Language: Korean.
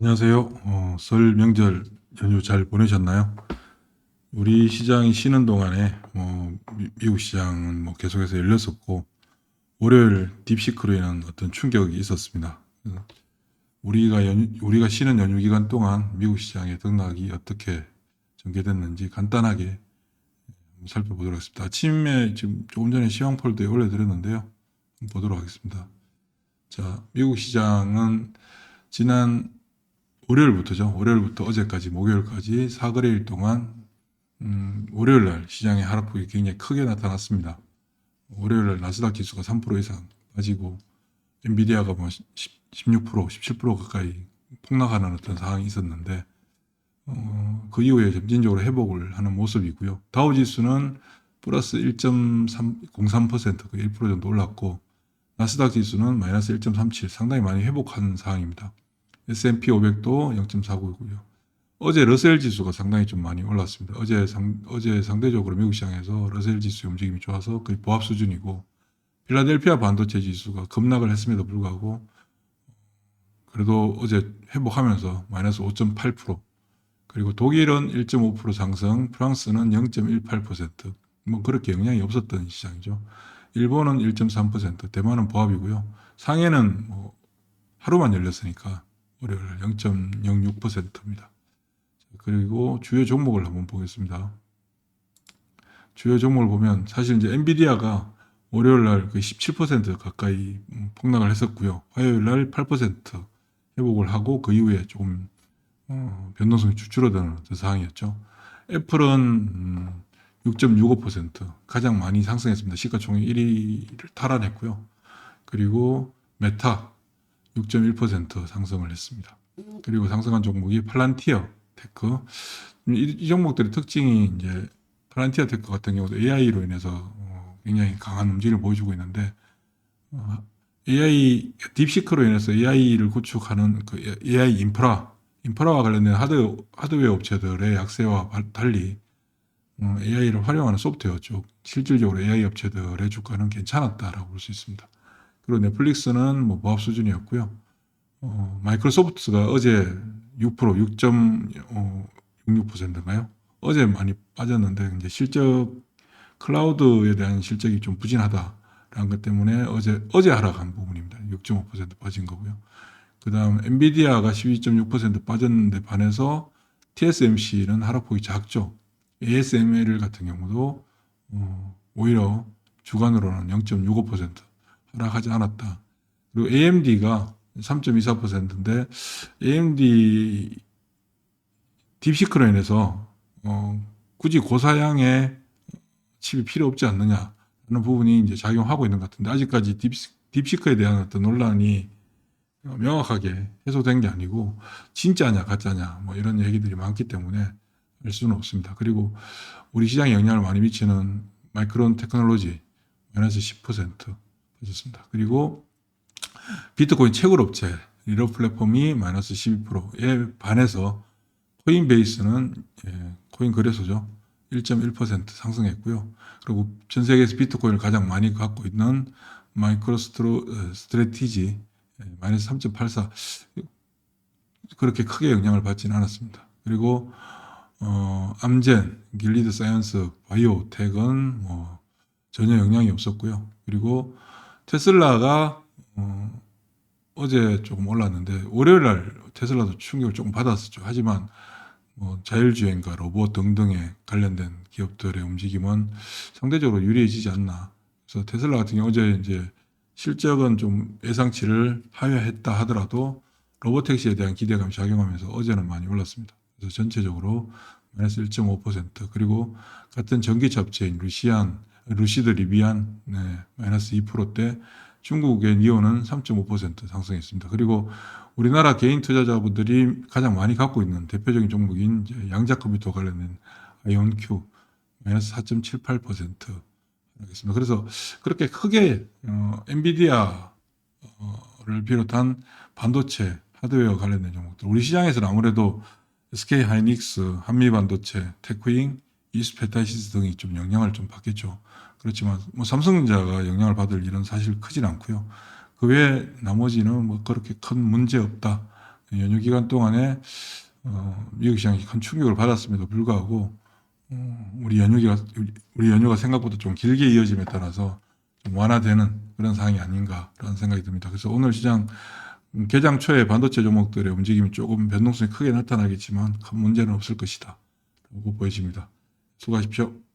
안녕하세요. 어, 설 명절 연휴 잘 보내셨나요? 우리 시장이 쉬는 동안에 뭐 미- 미국 시장은 뭐 계속해서 열렸었고 월요일 딥시크로 인한 어떤 충격이 있었습니다. 우리가 연휴, 우리가 쉬는 연휴 기간 동안 미국 시장의 등락이 어떻게 전개됐는지 간단하게 살펴보도록 하겠습니다. 아침에 지금 조금 전에 시황 폴드에 올려드렸는데요. 한번 보도록 하겠습니다. 자, 미국 시장은 지난 월요일부터죠. 월요일부터 어제까지 목요일까지 사거래일 동안 음, 월요일 날 시장의 하락폭이 굉장히 크게 나타났습니다. 월요일 날 나스닥 지수가 3% 이상 빠지고 엔비디아가 뭐 10, 16%, 17% 가까이 폭락하는 어떤 상황이 있었는데 어, 그 이후에 점진적으로 회복을 하는 모습이고요. 다우 지수는 플러스 1.03%, 그 1% 정도 올랐고 나스닥 지수는 마이너스 1.37, 상당히 많이 회복한 상황입니다. S&P 500도 0.49고요. 어제 러셀 지수가 상당히 좀 많이 올랐습니다. 어제 상, 어제 상대적으로 미국 시장에서 러셀 지수 움직임이 좋아서 거의 보합 수준이고 필라델피아 반도체 지수가 급락을 했음에도 불구하고 그래도 어제 회복하면서 마이너스 5.8% 그리고 독일은 1.5% 상승, 프랑스는 0.18%뭐 그렇게 영향이 없었던 시장이죠. 일본은 1.3%, 대만은 보합이고요. 상해는 뭐 하루만 열렸으니까 월요일 0.06%입니다. 그리고 주요 종목을 한번 보겠습니다. 주요 종목을 보면 사실 이제 엔비디아가 월요일 날그 17% 가까이 음, 폭락을 했었고요. 화요일 날 8% 회복을 하고 그 이후에 조금 어, 변동성이 줄어드는 상황이었죠. 애플은 음, 6.65% 가장 많이 상승했습니다. 시가총액 1위를 탈환했고요. 그리고 메타 6.1% 상승을 했습니다. 그리고 상승한 종목이 팔란티어 테크. 이, 이 종목들의 특징이 이제 팔란티어 테크 같은 경우도 AI로 인해서 어, 굉장히 강한 움직임을 보여주고 있는데 어, AI 딥시크로 인해서 AI를 구축하는 그 AI 인프라 인프라와 관련된 하드, 하드웨어 업체들의 약세와 발- 달리 어, AI를 활용하는 소프트웨어 쪽 실질적으로 AI 업체들의 주가는 괜찮았다라고 볼 수 있습니다. 그리고 넷플릭스는 뭐 보합 수준이었고요. 어, 마이크로소프트가 어제 6% 6.66%인가요? 어제 많이 빠졌는데 이제 실적 클라우드에 대한 실적이 좀 부진하다라는 것 때문에 어제 어제 하락한 부분입니다. 6.5% 빠진 거고요. 그다음 엔비디아가 12.6% 빠졌는데 반해서 TSMC는 하락폭이 작죠. ASML 같은 경우도 어, 오히려 주간으로는 0.65% 하락하지 않았다. 그리고 AMD가 3.24%인데 AMD 딥시크로 인해서 어, 굳이 고사양의 칩이 필요 없지 않느냐는 부분이 이제 작용하고 있는 것 같은데 아직까지 딥시, 딥시크에 대한 어떤 논란이 어, 명확하게 해소된 게 아니고 진짜냐 가짜냐 뭐 이런 얘기들이 많기 때문에 알 수는 없습니다. 그리고 우리 시장에 영향을 많이 미치는 마이크론 테크놀로지 마이너스 10% 빠졌습니다. 그리고 비트코인 채굴 업체 리러 플랫폼이 마이너스 12%에 반해서 코인베이스는 예, 코인 거래소죠. 1.1% 상승했고요. 그리고 전 세계에서 비트코인을 가장 많이 갖고 있는 마이크로 스트로 어, 스트레티지 예, 마이너스 3.84 그렇게 크게 영향을 받지는 않았습니다. 그리고 어, 암젠, 길리드 사이언스, 바이오텍은 뭐 전혀 영향이 없었고요. 그리고 테슬라가 어, 어제 조금 올랐는데 월요일 날 테슬라도 충격을 조금 받았었죠. 하지만 뭐 자율주행과 로봇 등등에 관련된 기업들의 움직임은 상대적으로 유리해지지 않나. 그래서 테슬라 같은 경우 어제 이제 실적은 좀 예상치를 하회했다 하더라도 로보택시에 대한 기대감이 작용하면서 어제는 많이 올랐습니다. 그래서 전체적으로 마이너스 1.5% 그리고 같은 전기차 업체인 루시안, 루시드 리비안 네, 마이너스 2%대 중국의 니오는 3.5% 상승했습니다. 그리고 우리나라 개인 투자자분들이 가장 많이 갖고 있는 대표적인 종목인 양자 컴퓨터 관련된 아이온큐 마이너스 4.78% 하겠습니다. 그래서 그렇게 크게 어, 엔비디아를 비롯한 반도체 하드웨어 관련된 종목들 우리 시장에서는 아무래도 SK 하이닉스, 한미 반도체, 테크잉, 이스페타시스 등이 좀 영향을 좀 받겠죠. 그렇지만 뭐 삼성전자가 영향을 받을 일은 사실 크진 않고요. 그 외에 나머지는 뭐 그렇게 큰 문제 없다. 연휴 기간 동안에 어, 미국 시장이 큰 충격을 받았음에도 불구하고 어, 우리 연휴가 우리 연휴가 생각보다 좀 길게 이어짐에 따라서 좀 완화되는 그런 상황이 아닌가라는 생각이 듭니다. 그래서 오늘 시장 음, 개장 초에 반도체 종목들의 움직임이 조금 변동성이 크게 나타나겠지만 큰 문제는 없을 것이다. 라고 보여집니다. 수고하십시오.